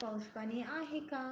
पाऊस पाणी आहे का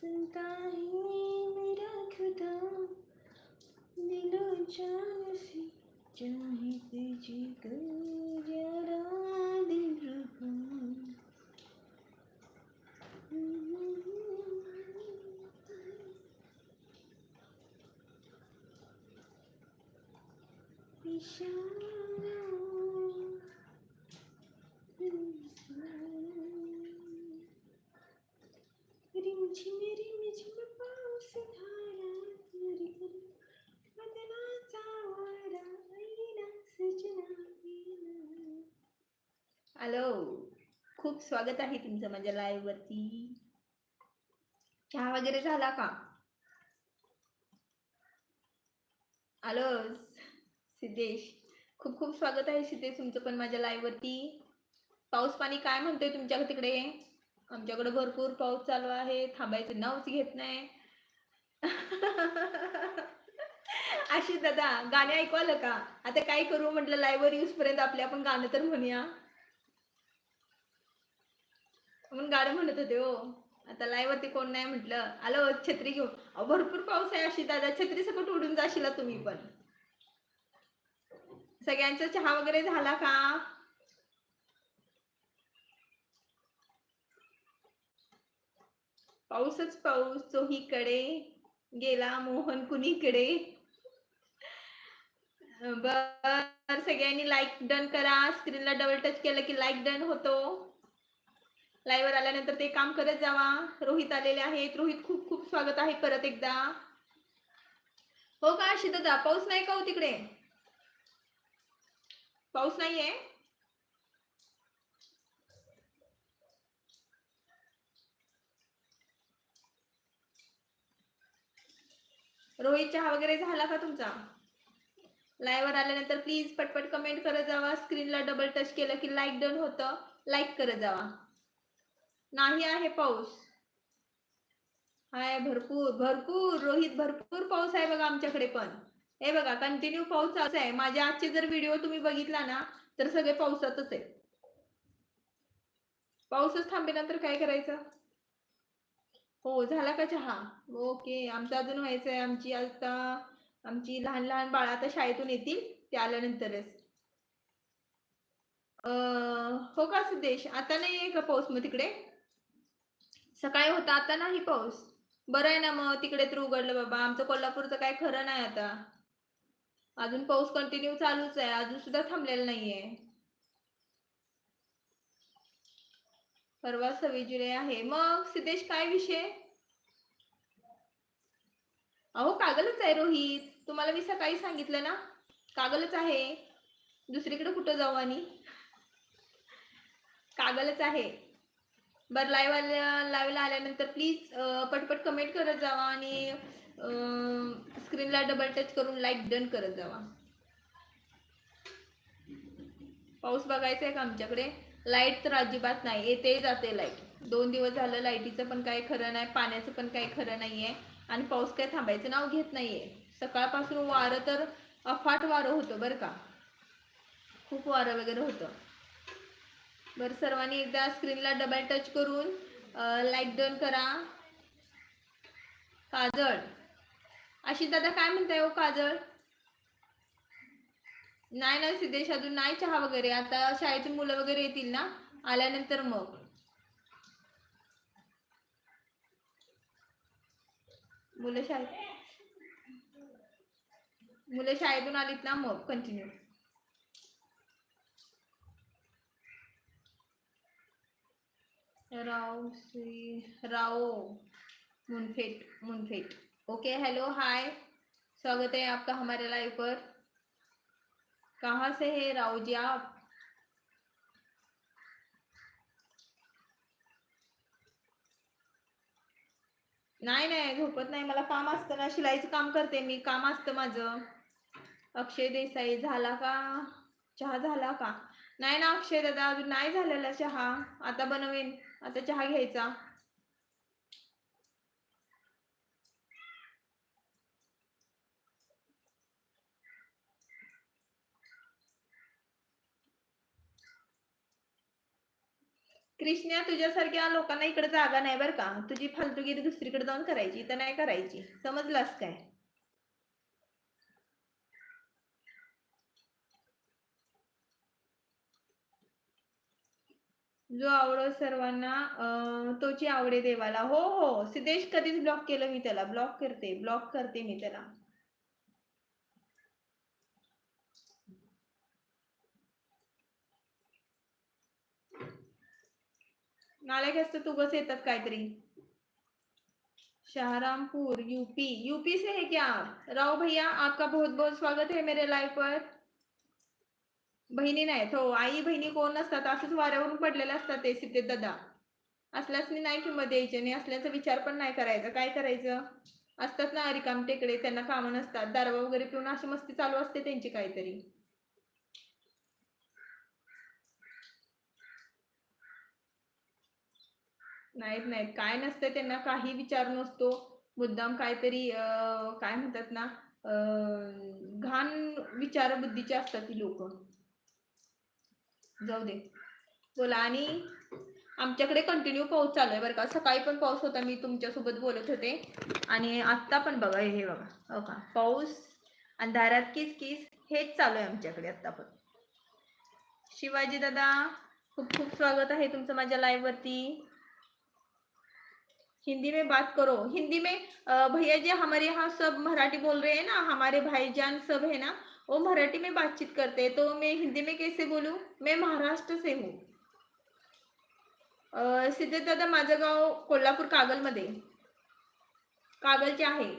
सुनता है मेरा खुदा दिलो जान से चाहे तुझको जरा दिन रहूं इशारों रिमझिम रिमझिम पाऊस धारा तरी तरी बदलाचा वारा ऐना सजना येना. हॅलो खूप स्वागत आहे तुमचं माझ्या लाईव्ह वरती. चहा वगैरे झाला का? हॅलो सिद्धेश. खूप खूप स्वागत आहे सिद्धेश तुमचं पण माझ्या लाईव्ह वरती. पाऊस पाणी काय म्हणतोय तुमच्या तिकडे? आमच्याकडे भरपूर पाऊस चालू आहे थांबायचं नावच घेत नाही. आशिष दादा गाणे ऐकू आलं का? आता काय करू म्हटलं लाईव्ह वर यूज पर्यंत आपले आपण गाणं तर म्हणूया. म्हणून गाणं म्हणत होते हो आता लाईवरती कोण नाही म्हटलं. आलो छत्री घेऊन. भरपूर पाऊस आहे अशी दादा. छत्री सकट उडून जाशील तुम्ही पण. सगळ्यांचा चहा वगैरे झाला का? पाऊसच पाऊस चोहीकडे गेला मोहन कुणीकडे. बर सगळ्यांनी लाईक डन करा. स्क्रीनला डबल टच केलं की लाईक डन होतो. लाईव्हवर आल्यानंतर ते काम करत जावा. रोहित आलेले आहेत. रोहित खूप खूप स्वागत आहे परत एकदा. हो का दादा पाऊस नाही का हो तिकडे? पाऊस नाहीये? रोहित चहा वगैरे झाला का तुमचा? लाईव्हवर आल्यानंतर प्लीज पटपट कमेंट करत जावा. स्क्रीनला डबल टच केलं की लाईक डन होतं. लाईक करत जावा. नाही आहे पाऊस. हाय भरपूर भरपूर रोहित भरपूर पाऊस आहे बघा आमच्याकडे पण. हे बघा कंटिन्यू पाऊस चालू आहे. माझ्या आजचे जर व्हिडिओ तुम्ही बघितला ना तर सगळे पावसातच आहे पाऊसच थांबेनंतर काय करायचं? हो झाला का चहा? ओके आमचं अजून व्हायचं आहे आमची आता आमची लहान लहान बाळा आता शाळेतून येतील ते आल्यानंतरच. हो का सुदेश आता नाही आहे का पाऊस मग तिकडे? सकाळी होता आता नाही पाऊस. बरं आहे ना मग तिकडे तर उघडलं बाबा. आमचं कोल्हापूरचं काय खरं नाही आता. अजून पाऊस कंटिन्यू चालूच आहे. अजून सुद्धा थांबलेला नाहीये. परवा सव्वीस जुलै आहे. मग सिद्धेश काय विषय? अहो कागलच आहे रोहित. तुम्हाला मी सकाळी सांगितलं ना? कागलच आहे. दुसरीकडे कुठं जाऊ आणि? कागलच आहे. बरं लाईव्ह आल्या लाईव्हला आल्यानंतर प्लीज पटपट कमेंट करत जावा आणि स्क्रीनला डबल टच करून लाईक डन करत जावा. पाऊस बघायचा आहे का आमच्याकडे? लाइट तर अजिबात नाही येते जाते लाइट दोन दिवस झालं लाईटीचं पण काही खरं नाही पाण्याचं पण काही खरं नाहीये आणि पाऊस काय थांबायचं नाव घेत नाहीये. सकाळपासून वारं तर अफाट वारं होतं बरं का. खूप वारं वगैरे होतं. बरं सर्वांनी एकदा स्क्रीनला डबल टच करून लाईक डन करा. काजळ. आशिष दादा काय म्हणताय हो काजळ? नाही ना सिद्धेश अजून नाही चहा वगैरे. आता शाळेतून मुलं वगैरे येतील ना? आल्यानंतर मग. मुलं शाळेत मुलं शाळेतून आलीत ना मग? कंटिन्यू राव श्री राव मुनफेट मुनफेट. ओके हेलो हाय स्वागत है आपका हमारे लाइव पर. कहाँ से है राव जी आप? नाही नाही झोपत नाही. मला काम असतं ना शिलाईचं काम करते मी. काम असतं माझं. अक्षय देसाई झाला का? चहा झाला का? नाही ना अक्षय दादा अजून नाही झालेला चहा. आता बनवेन. आता चहा घ्यायचा. कृष्णा तुझ्यासारख्या लोकांना इकडे जागा नाही बरं का. तुझी फालतुगिरी दुसरीकडे जाऊन करायची तर नाही करायची. समजलास काय? जो आवडो सर्वांना तोची आवडे देवाला. हो हो. सिद्धेश कधीच ब्लॉक केलं मी त्याला. ब्लॉक करते ब्लॉक करते मी त्याला. नालायक असतं तू बस येतात काहीतरी. शाहरामपुर यूपी यूपी से है क्या राव भैया आपका बहुत बहुत स्वागत है मेरे लाईव्ह पर बहिणी नाहीत हो आई बहिणी कोण नसतात असंच वाऱ्यावरून पडलेले असतात ते सिद्धे दादा. असल्यासनी नाही किंमत द्यायची आणि असल्याचा विचार पण नाही करायचा. काय करायचं? असतात ना रिकाम टेकडे त्यांना कामं नसतात. दारवा वगैरे पिऊन अशी मस्ती चालू असते त्यांची काहीतरी. नाहीत नाहीत. काय नसतं त्यांना काही विचार नसतो. मुद्दाम काहीतरी काय म्हणतात ना अं, घाण विचार बुद्धीचे असतात ती लोक. जाऊ दे. बोला आणि आमच्याकडे कंटिन्यू पाऊस चालू आहे बरं का. सकाळी पण पाऊस होता मी तुमच्यासोबत बोलत होते. आणि आत्ता पण बघा हे बघा. हो का? पाऊस अंधारात किस किस हेच चालू आहे आमच्याकडे आत्ता पण. शिवाजी दादा खूप खूप स्वागत आहे तुमचं माझ्या लाईव्ह वरती. हिंदी में बात करो. हिंदी में भैया जी हमारे यहाँ सब मराठी बोल रहे हैं ना हमारे भाईजान सब है ना वो मराठी में बातचीत करते हैं तो मैं हिंदी में कैसे बोलू? मैं महाराष्ट्र से हूँ। अ, दादा माझं गाव कोल्हापूर कागलमध्ये. कागलचे आहे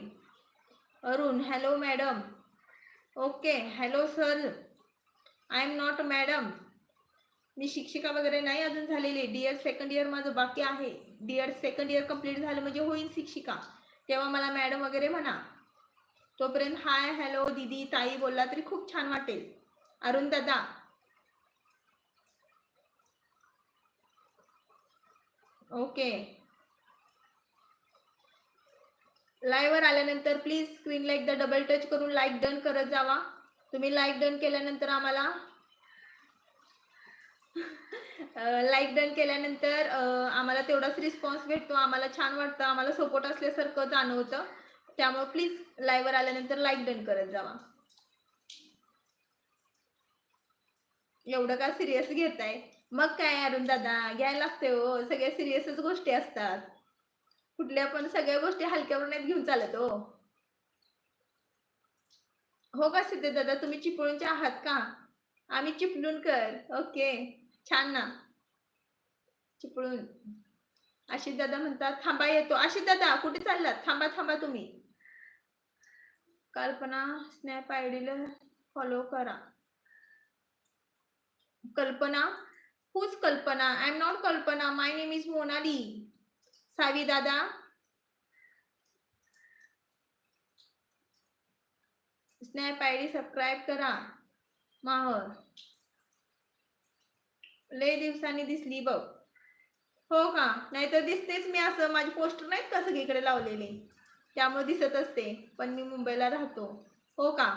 Arun hello madam okay hello sir I am not madam मी शिक्षिका वगैरे नाही अजून झालेली. डियर सेकंड इयर माझं बाकी आहे. डीएड सेकंड इयर कंप्लीट झालं म्हणजे होईल शिक्षिका. तेव्हा मला मॅडम वगैरे म्हणा. तोपर्यंत हाय हॅलो दीदी ताई बोलला तरी खूप छान वाटेल. अरुण दादा. ओके. लाईव्हवर आल्यानंतर प्लीज स्क्रीनला एकदा डबल टच करून लाईक डन करत जावा. तुम्ही लाईक डन केल्यानंतर आम्हाला लाईक डन केल्यानंतर आम्हाला तेवढाच रिस्पॉन्स भेटतो. आम्हाला छान वाटतं. आम्हाला सपोर्ट असल्यासारखं जाणवतं. त्यामुळे प्लीज लाईव्हवर आल्यानंतर लाईक डन करत जावा. एवढं का सिरियस घेताय? मग काय अरुण दादा? घ्यायला लागते हो. सगळ्या सिरियसच गोष्टी असतात. कुठल्या पण सगळ्या गोष्टी हलक्यावर नाहीत घेऊन चालत हो. हो का सिद्ध दादा? तुम्ही चिपळूणचे आहात का? आम्ही चिपळूणकर. ओके. छान ना. चिपळूण. आशिष दादा म्हणतात थांबा येतो. आशिष दादा कुठे चाललात? थांबा थांबा तुम्ही. कल्पना स्नॅप आयडीला फॉलो करा. कल्पना? हुज कल्पना? I am not Kalpana my name is Monali Savi Dada? Snap ID subscribe करा. माहर. लय दिवसांनी दिसली बघ. हो का? नाहीतर दिसतेच मी असं. माझी पोस्टर नाहीत का सगळीकडे लावलेले? त्यामुळे दिसत असते पण मी मुंबईला राहतो. हो का?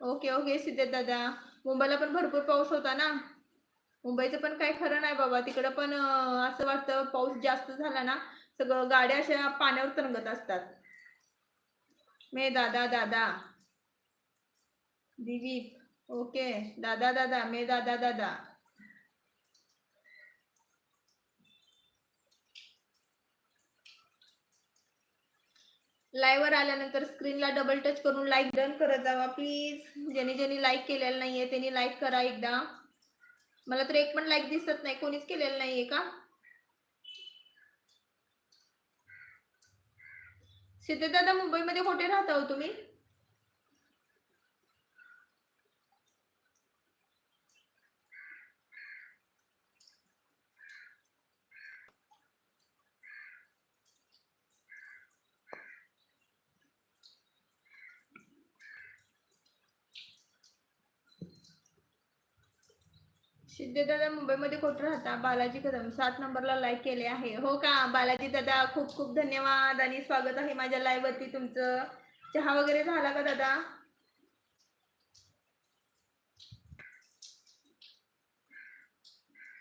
ओके ओके सिद्धेश दादा. मुंबईला पण भरपूर पाऊस होता ना? मुंबईचं पण काही खरं नाही बाबा. तिकडं पण असं वाटतं पाऊस जास्त झाला ना सगळं गाड्या अशा पाण्यावर तरंगत असतात. मे दादा दादा. दिवीप ओके. दादा दादा. मे दादा दादा. लाईव्ह वर आल्यानंतर स्क्रीनला डबल टच करून लाईक डन करत जावा प्लीज ज्यांनी ज्यांनी लाईक केलेलं नाहीये त्यांनी लाईक करा एकदा. मला तर एक पण लाईक दिसत नाही. कोणीच केलेलं नाहीये का? सिद्धदादा मुंबईमध्ये कुठे राहता हो तुम्ही? शिंदे दादा मुंबईमध्ये कुठं राहता? बालाजी कदम. सात नंबरला लाईक केले आहे. हो का? बालाजी दादा खूप खूप धन्यवाद आणि स्वागत आहे माझ्या लाईव्ह वरती तुमचं. चहा वगैरे झाला का दादा?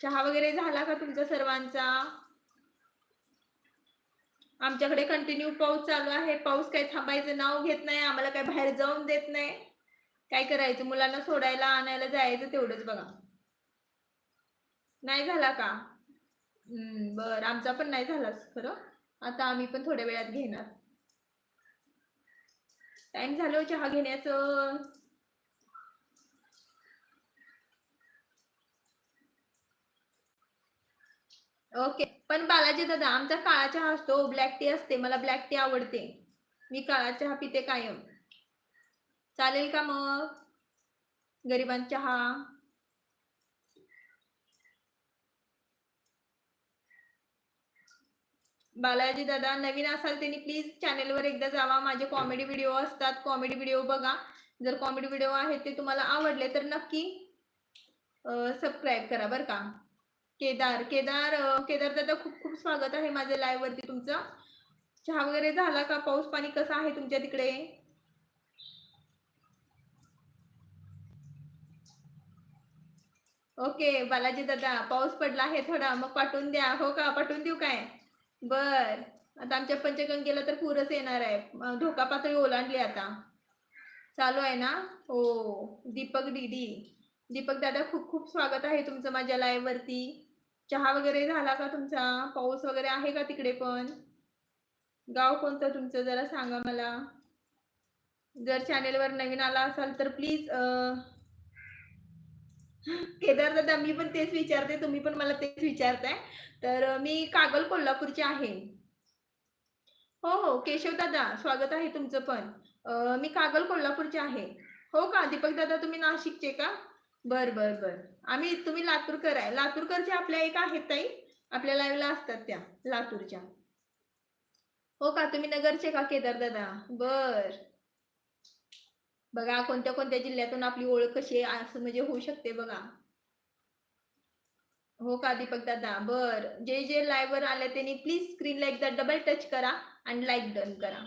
चहा वगैरे झाला का तुमचा सर्वांचा? आमच्याकडे कंटिन्यू पाऊस चालू आहे. पाऊस काही थांबायचं नाव घेत नाही. आम्हाला काही बाहेर जाऊन देत नाही. काय करायचं? मुलांना सोडायला आणायला जायचं तेवढंच बघा. नाही झाला का? हम्म, बर. आमचा पण नाही झाला खरं. आता आम्ही पण थोड्या वेळात घेणार. टाइम झालं हो चहा घेण्याचं. ओके पण बालाजी दादा आमचा काळा चहा असतो. ब्लॅक टी असते. मला ब्लॅक टी आवडते. मी काळा चहा पिते कायम. चालेल का मग? गरिबांचा चहा. बालाजी दादा नवीन असाल त्यांनी प्लीज चॅनेलवर एकदा जावा. माझे कॉमेडी व्हिडिओ असतात कॉमेडी व्हिडिओ बघा. जर कॉमेडी व्हिडिओ आहेत ते तुम्हाला आवडले तर नक्की सबस्क्राईब करा बरं का. केदार केदार केदार दादा खूप खूप स्वागत आहे माझ्या लाईव्ह वरती तुमचं. चहा वगैरे झाला का? पाऊस पाणी कसं आहे तुमच्या तिकडे? ओके बालाजी दादा पाऊस पडला आहे थोडा. मग पाठवून द्या. हो का? पाठवून देऊ काय? बर. आता आमच्या पंचगंगेला तर पूरच येणार आहे. धोका पातळी ओलांडली आता. चालू आहे ना? हो. दीपक डीडी दीपक दादा खूप खूप स्वागत आहे तुमचं माझ्या लाईव्ह वरती. चहा वगैरे झाला का तुमचा? पाऊस वगैरे आहे का तिकडे पण? गाव कोणतं तुमचं? जरा सांगा मला. जर चॅनेलवर नवीन आला असाल तर प्लीज केदार दादा मी पण तेच विचारते तुम्ही पण मला तेच विचारताय. तर मी कागल कोल्हापूरचे आहे. हो हो केशव दादा स्वागत आहे तुमचं पण. मी कागल कोल्हापूरचे आहे. हो का? दीपक दादा तुम्ही नाशिकचे का? बर बर बर. आम्ही तुम्ही लातूरकर आहे. लातूरकरच्या आपल्या एक आहेत ताई. आपल्या लाईव्हला असतात त्या लातूरच्या. हो का? तुम्ही नगरचे का केदार दादा? बर. बघा कोणत्या कोणत्या जिल्ह्यातून आपली ओळख कशी असं म्हणजे होऊ शकते बघा. हो का दीपक दादा? बर. जे जे लाईव्ह वर आले त्यांनी प्लीज स्क्रीनला एकदा डबल टच करा आणि लाईक डन करा.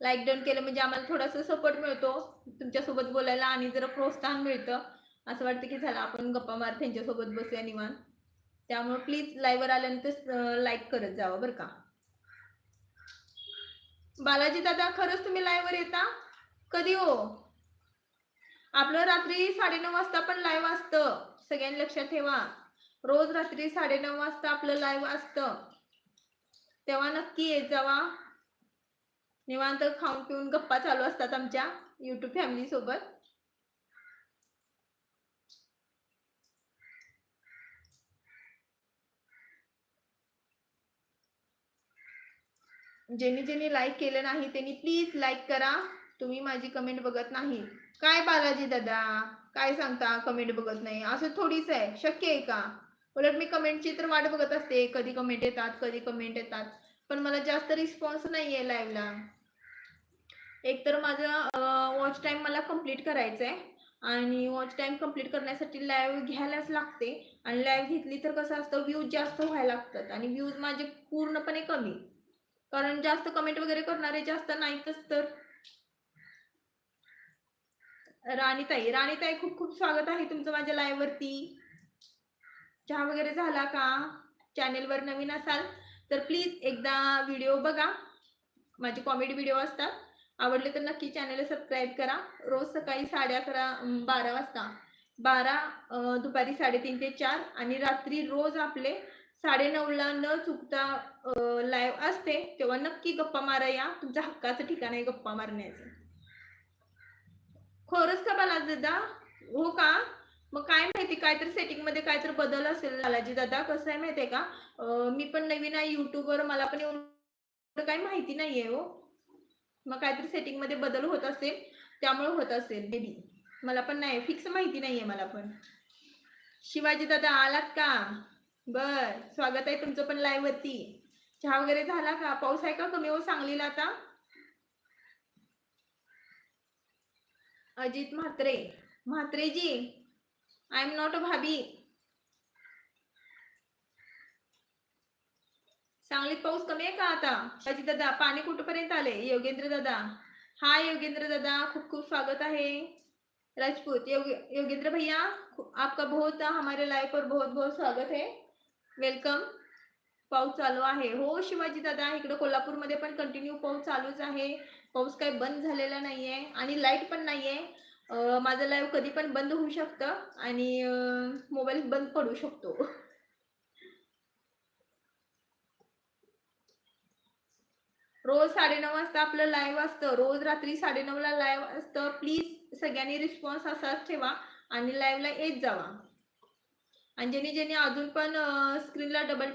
लाईक डन केलं म्हणजे आम्हाला थोडासा सपोर्ट मिळतो. तुमच्यासोबत बोलायला आणि जरा प्रोत्साहन मिळतं. असं वाटतं की झालं आपण गप्पा मार त्यांच्यासोबत बसूया निवान त्यामुळे प्लीज वर आल्यानंतर लाईक करत जावं बरं का. बालाजी दादा खरंच तुम्ही live वर येता? कधी हो? आपलं रात्री साडेनऊ वाजता पण लाईव्ह असतं. सगळ्यांनी लक्षात ठेवा. रोज रात्री साडेनऊ वाजता आपलं लाईव्ह असतं. तेव्हा नक्की येत जावा. निवांत खाऊन पिऊन गप्पा चालू असतात आमच्या युट्यूब फॅमिली सोबत. ज्यांनी ज्यांनी लाईक केलं नाही त्यांनी प्लीज लाईक करा. तुम्ही माझी कमेंट बघत नाही. काय बालाजी दादा? काय सांगता कमेंट बघत नाही? असं थोडीच आहे. शक्य आहे का? उलट मी कमेंटची तर वाट बघत असते. कधी कमेंट येतात कधी कमेंट येतात. पण मला जास्त रिस्पॉन्स नाही आहे लाईव्हला एक तर माझं वॉच टाईम मला कंप्लीट करायचं आहे आणि वॉच टाईम कंप्लीट करण्यासाठी लाईव्ह घ्यायलाच लागते. आणि लाईव्ह घेतली तर कसं असतं व्ह्यूज जास्त व्हायला लागतात. आणि व्ह्यूज माझे पूर्णपणे कमी. कारण जास्त कमेंट वगैरे करणारे जास्त नाहीतच तर. राणीताई राणीताई खूप खूप स्वागत आहे तुमचं माझ्या लाईव्ह वरती. चहा वगैरे झाला का? चॅनेलवर नवीन असाल तर प्लीज एकदा व्हिडिओ बघा. माझे कॉमेडी व्हिडिओ असतात. आवडले तर नक्की चॅनेल सबस्क्राईब करा. रोज सकाळी साडे अकरा बारा वाजता. बारा दुपारी साडेतीन ते चार आणि रात्री रोज आपले साडेनऊला न चुकता लाईव्ह असते तेव्हा नक्की गप्पा मारा या. तुमच्या हक्काचं ठिकाण आहे गप्पा मारण्याचं. खरंच का बालाजी दादा हो का? मग काय माहिती काहीतरी सेटिंगमध्ये काहीतरी बदल असेल बालाजी दादा कसं आहे माहितीये का? मी पण नवीन आहे युट्यूबवर मला पण येऊन काही माहिती नाहीये हो. मग काहीतरी सेटिंगमध्ये बदल होत असेल त्यामुळे होत असेल बेबी मला पण नाही फिक्स माहिती नाहीये मला पण. शिवाजी दादा आलात का? बर स्वागत आहे तुमचं पण लाईव्ह वरती. चहा वगैरे झाला का? पाऊस आहे का कमी हो सांगलीला आता? अजित म्हात्रे म्हात्रेजी आय एम नॉट अ भाभी. सांगलीत पाऊस कमी आहे का आता? अजित दादा पाणी कुठपर्यंत आले? योगेंद्र दादा. हाय योगेंद्र दादा खूप खूप स्वागत आहे. राजपूत योग, योगेंद्र भैया आपका बहुत हमारे लाइव पर बहुत बहुत स्वागत है. वेलकम. पाऊस चालू आहे. हो शिवाजी दादा इकडे कोल्हापूरमध्ये पण कंटिन्यू पाऊस चालूच आहे. पाऊस काही बंद झालेला नाहीये आणि लाइट पण नाहीये. माझं लाईव्ह कधी पण बंद होऊ शकतं आणि मोबाईल बंद पडू शकतो. रोज साडेनऊ वाजता आपलं लाईव्ह असतं. रोज रात्री साडेनऊला लाईव्ह असतं. प्लीज सगळ्यांनी रिस्पॉन्स असाच ठेवा आणि लाईव्हला येत जावा. आणि ज्यांनी ज्यांनी अजून पण स्क्रीनला डबल